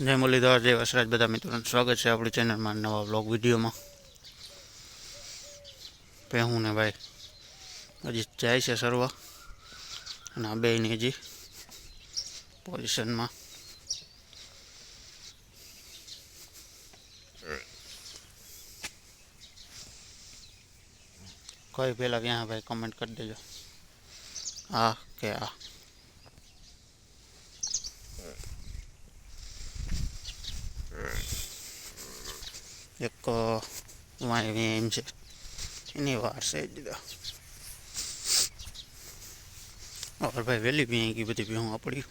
જય મુરલીધર, જય વસરાજ, બધા મિત્રોનું સ્વાગત છે આપણી ચેનલમાં નવા બ્લોગ વિડીયોમાં. પહેવું ને ભાઈ, હજી જાય છે સર્વ, અને આ બેની હજી પોઝિશનમાં કઈ પહેલાં ક્યાં ભાઈ કમેન્ટ કરી દેજો. આ કે આ. એક વાય એમ છે એની વાર છે જ દા ઓર ભાઈ વહેલી પી ગઈ બધી ભેહું આપણી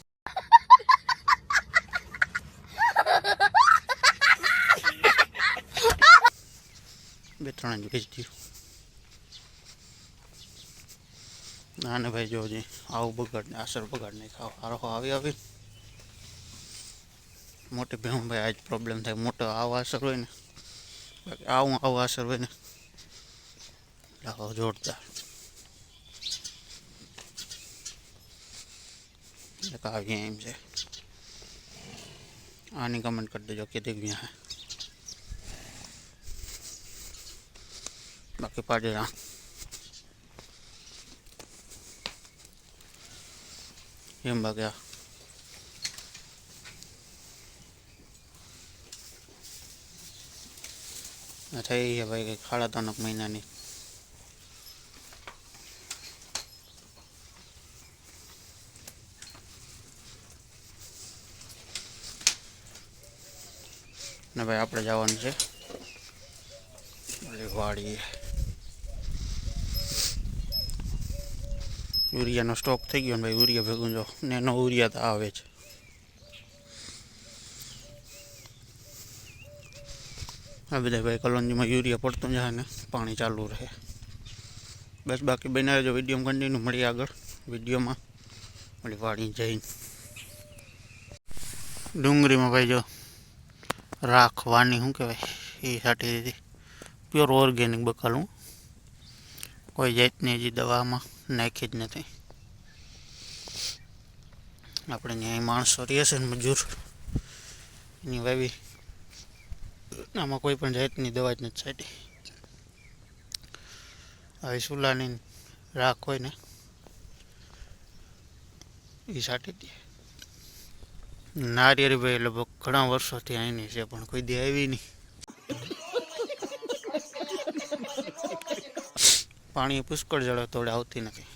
બે ત્રણ જ વેચી ના ને ભાઈ જો જી આવું બગાડ ને આસર બગાડ નહીં ખાવ હારો આવી આવી મોટી ભેહું ભાઈ આજ પ્રોબ્લેમ થાય મોટો આવો અસર હોય ને બાકી આવું, આવો અસર હોય ને. લાવો જોરદાર. એક આવી એમ છે. આની કમેન્ટ કરી દેજો કે દેખ હે બાકી પાડેરા એમ બાકી થઈ છે ભાઈ, કંઈક સાડા ત્રણક મહિનાની. ને ભાઈ, આપણે જવાનું છે. ઓલી વાડીએ. યુરિયાનો સ્ટોક થઈ ગયો ને ભાઈ, યુરિયા ભેગું જો, ને એનો યુરિયા તો આવે છે આ બધા ભાઈ કલોંજીમાં યુરિયા પડતું જાય ને પાણી ચાલુ રહે. બસ બાકી બનાવે જો વીડિયો કન્ટિન્યુ મળી આગળ. વિડીયોમાં મળી વાડી જઈને. ડુંગળીમાં ભાઈ જો રાખવાની શું કહેવાય, એ સાટી દીધી. પ્યોર ઓર્ગેનિક બકાલું કોઈ જાતની હજી દવામાં નાખી જ નથી. આપણે અહીં માણસો રહે છે ને મજૂર. એની વાવી આમાં કોઈ પણ જાતની દવા જ નથી છાંટી. આવી સુલાની રાખ હોય ને, એ છાંટી દે નારિયેળી ભાઈ લગભગ ઘણા વર્ષોથી અહીંની છે, પણ કોઈ દી આવી નહીં. પાણી પુષ્કળ જળ તોડે, આવતી નથી.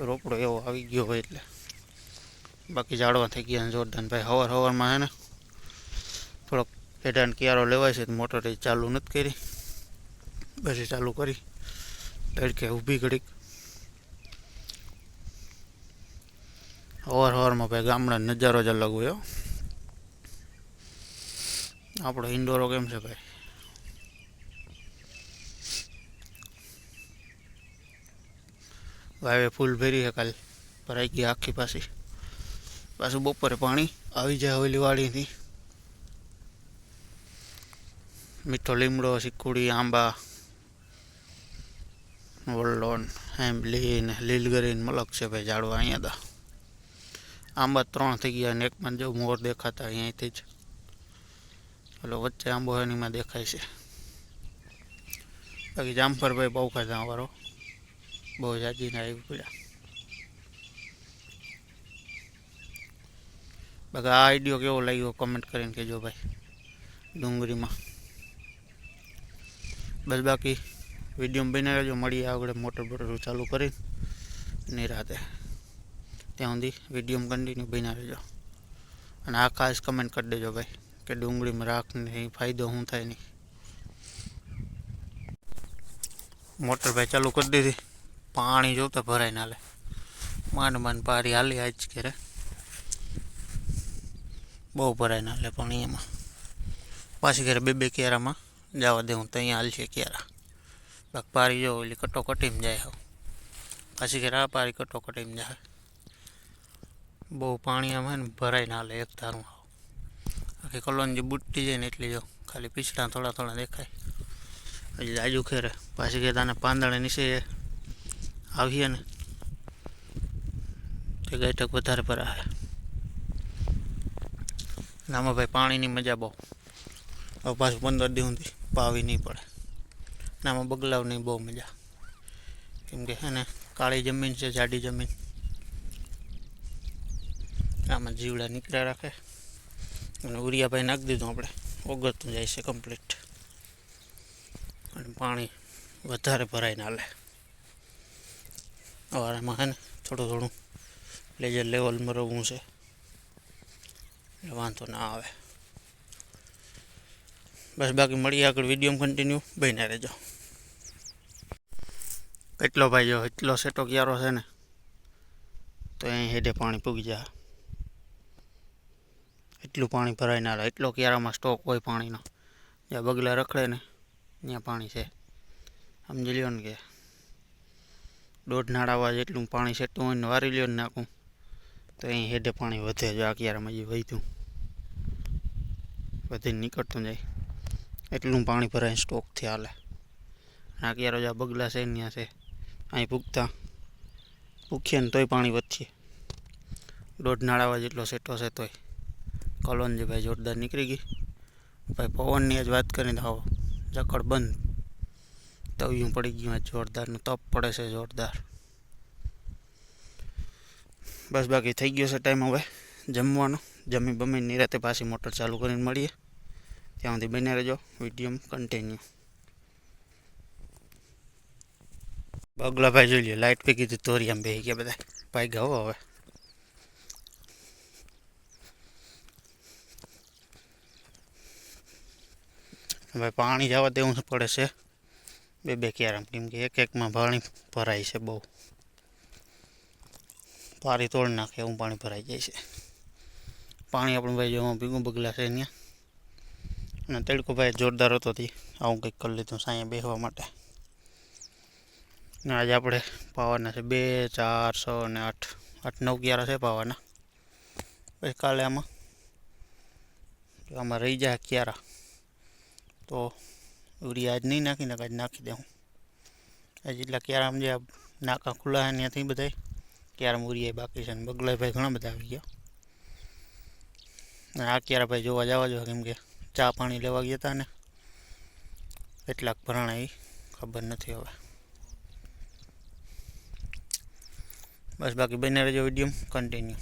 રોપડો એવો આવી ગયો હોય એટલે. બાકી જાડવા થઈ ગયા જોરદાર ભાઈ, હવાર હવારમાં હે ને પેઢાને કિયારો લેવાય છે, તો મોટર એ ચાલુ નથી કરી. પછી ચાલુ કરી. તડકે ઊભી ઘડીક. હવાર હવારમાં ભાઈ ગામડા નજારો જ અલગ હોય હો. આપણો ઇન્ડોરો કેમ છે ભાઈ? વાવે ફૂલ ભરી છે કાલ. ભરાઈ ગઈ આખી પાછી. પાછું બપોરે પાણી આવી જાય હવેલી વાડીથી. મીઠો લીમડો સિક્કુડી આંબા વલ્લોન હેમ્બલી ને લીલગરી ને મલક છે ભાઈ ઝાડવા અહીંયા હતા આંબા ત્રણ થઈ ગયા ને એકમાં જો મોર દેખાતા અહીંયાથી જ. ઓલો વચ્ચે આંબો એમાં દેખાય છે. બાકી જામફળભાઈ બહુ ખાધા વાળો બહુ જાજીને આવી પડ્યા. બાકી આ આઈડિયો કેવો લાગ્યો? કમેન્ટ કરીને કહેજો ભાઈ. ડુંગળીમાં. બસ બાકી વીડિયો બની રહેજો. મળીએ આગળ મોટર બોટર ચાલુ કરી નિરાતે ત્યાં સુધી વીડિયો કન્ટિન્યુ બનાવેજો અને આ ખાસ કમેન્ટ કરી દેજો ભાઈ કે ડુંગળીમાં રાખ નહીં ફાયદો શું થાય નહીં મોટર ભાઈ ચાલુ કરી દીધી. પાણી જોતા ભરાય ના લે માંડ માંડ પારી હાલી આજ ઘરે. બહુ ભરાય ના લે પાણી એમાં પાછી ઘરે બે બે કેરામાં જવા દે હું ત્યાં હાલ છે કેરા બાક પારી જો ઓલી કટોકટીમાં જાય હવે પાછી ઘરે આ પારી કટોકટીમાં જાય બહુ પાણી આમાં હે ને ભરાય ના લે એક ધારું આખી કલોન જે બુટ્ટી જાય ને એટલી જો ખાલી પીછડા થોડા થોડા દેખાય હજી જાજુ ખેરે પાછી કે તને પાંદડે નીચે આવીએ ને તે ગાયટક વધારે ભરાય ને આમાં ભાઈ પાણીની મજા બહુ હવે પાછું પંદર દિવસથી પાવી નહીં પડે. અને આમાં બગલાવની બહુ મજા. કેમ કે એને કાળી જમીન છે, જાડી જમીન. આમાં જીવડા નીકળ્યા રાખે. અને ઉરિયાભાઈ નાખી દીધું આપણે. ઓગળતું જાય છે કમ્પ્લીટ અને પાણી વધારે ભરાઈને હાલે. અવારમાં હે ને, થોડું થોડું લેજર લેવલ મરવવું છે. એટલે વાંધો ના આવે. બસ બાકી મળીએ આગળ વીડિયો કન્ટિન્યુ બહીને રહેજો. કેટલો ભાઈ જો, એટલો સેટો ક્યારો છે ને, તો અહીં હેડે પાણી પૂગી જાય. એટલું પાણી ભરાય ના રહે. એટલો ક્યારામાં સ્ટોક હોય પાણીનો. જ્યાં બગલા રખડે ને, ત્યાં પાણી છે. સમજી લ્યો ને કે, દોઢ નાળાવા જેટલું પાણી સેટું હોય ને વારી લ્યો ને નાખું, તો અહીં હેડે પાણી વધે જો આ ક્યારામાં જે વધ્યું. વધીને નીકળતું જાય. એટલું પાણી ભરાય સ્ટોકથી હાલે. અને આ ક્યારો જે બગલા છે ત્યાં છે, અહીં પૂગતા પૂખીએ ને તોય પાણી વધશે. દોઢ નાળાવા જેટલો સેટો છે તોય. કલોન ભાઈ જોરદાર નીકળી ગઈ. ભાઈ પવનની જ વાત કરીને આવો. જકડ બંધ. તવિયું પડી ગયું જોરદારનું. તપ પડે છે જોરદાર. બસ બાકી થઈ ગયો છે ટાઈમ હવે જમવાનો. જમી બમી નિરાતે પાછી મોટર ચાલુ કરીને મળીએ. ત્યાં સુધી બને રહેજો. વીડિયો કન્ટિન્યુ બગલા ભાઈ જોઈ લે લાઇટ પી કીધું તોરિયામાં બેસી ગયા બધા. ભાઈ ગયા હવે. હવે પાણી જવા દેવું પડે છે. બે બે ક્યારામ, કેમ કે એક એકમાં પાણી ભરાય છે બહુ. પારી તોડ નાખે, એવું પાણી ભરાઈ જાય છે. પાણી આપણું ભાઈ જેમાં ભીગું બગલા છે ત્યાં અને તડકો ભાઈ જોરદાર હતો તે. આવું કંઈક કરી લીધું સાંયે બેસવા માટે. ને આજે આપણે પાવાના છે બે, ચાર, છ અને આઠ. આઠ, નવ ક્યારા છે પાવાના. પછી કાલે આમાં આમાં રહી જાય ક્યારા તો યુરિયા આજ નહીં નાખીને આજ નાખી દઉં આ જેટલા ક્યારામ જે નાકા ખુલ્લા છે ત્યાંથી બધા ક્યારામ ઉરિયા બાકી છે ને બગલાઈભાઈ ઘણા બધા આવી ગયા. આ ક્યારા ભાઈ જોવા જવા જો કેમ કે ચા પાણી લેવા ગયા હતા ને કેટલાક ભરાણા એ ખબર નથી હવે. બસ બાકી બને રહેજો વીડિયો કન્ટિન્યુ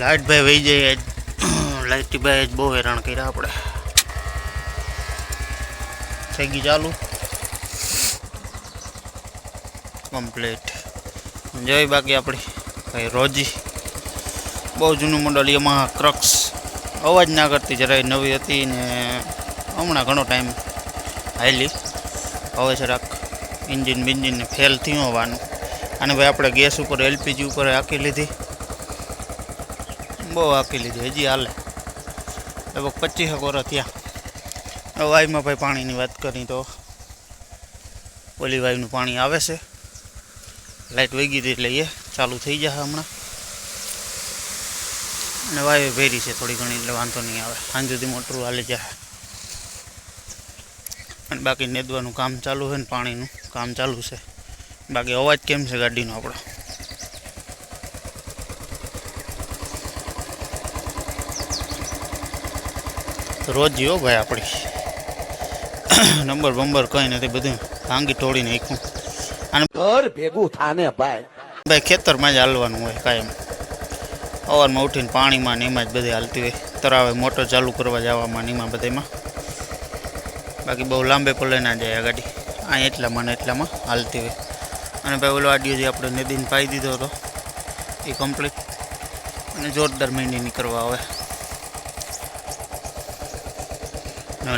લાઇટ ભાઈ વહી જાય લાઇટ ભાઈ જ બહુ હેરાન કર્યા આપણે થઈ ગઈ ચાલુ. કમ્પ્લીટ જોઈ બાકી આપણી ભાઈ રોજી. બહુ જૂનું મોડલ એમાં ક્રક્સ અવાજ ના કરતી, જરાય નવી હતી ને હમણાં ઘણો ટાઈમ હાલી હવે જરાક ઇન્જિન બિન્જિનને ફેલ થયું હોવાનું. અને ભાઈ આપણે ગેસ ઉપર એલપીજી ઉપર આંકી લીધી. બહુ આંકી લીધી, હજી હાલે. લગભગ પચીસ વર્ષ થયા. વાયુમાં ભાઈ પાણીની વાત કરી તો ઓલી વાયુનું પાણી આવે છે. લાઇટ વહી હતી એટલે એ ચાલુ થઈ જશે હમણાં. અને વાયુ ભેરી છે થોડી ઘણી એટલે વાંધો નહીં આવે. સાંજ સુધી મોટરું હાલી જાય અને બાકી નેદવાનું કામ ચાલુ છે ને પાણીનું કામ ચાલુ છે. બાકી અવાજ કેમ છે ગાડીનો આપણો? રોજ જીવો ભાઈ આપણી. નંબર બંબર કંઈ નથી બધું ભાંગી તોડીને નાખ્યું. અને ભેગું થાને ભાઈ. ભાઈ ખેતરમાં જ હાલવાનું હોય કાયમ. સવારમાં ઉઠીને પાણીમાં ને એમાં જ બધે હાલતી હોય. તરાવે, મોટર ચાલુ કરવા જવામાં ને એમાં બધામાં. બાકી બહુ લાંબે પલ્લે ના જાય આ ગાડી. આ એટલામાં ને એટલામાં હાલતી હોય. અને ભાઈ ઓલો આડિયો જે આપણે નદીને પાઈ દીધો હતો, એ કમ્પ્લીટ અને જોરદાર મીંડી નીકળવા આવે.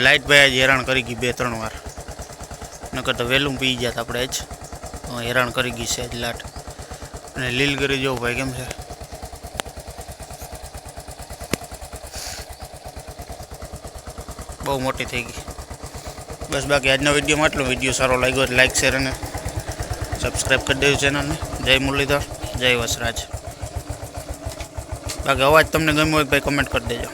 લાઇટ ભાઈ આજે હેરાન કરી ગઈ બે, ત્રણ વાર. નકર તો વહેલું પી ગયા આપણે જ હેરાન કરી ગઈ છે જ લાટ. અને લીલગરી જવું ભાઈ કેમ છે? બહુ મોટી થઈ ગઈ. બસ બાકી આજનો વિડીયોમાં આટલો. વીડિયો સારો લાગ્યો હોય લાઈક શેર અને સબસ્ક્રાઈબ કરી દેજો ચેનલને જય મુરલીધર, જય વસરાજ. બાકી અવાજ તમને ગમ્યો હોય ભાઈ કમેન્ટ કરી દેજો.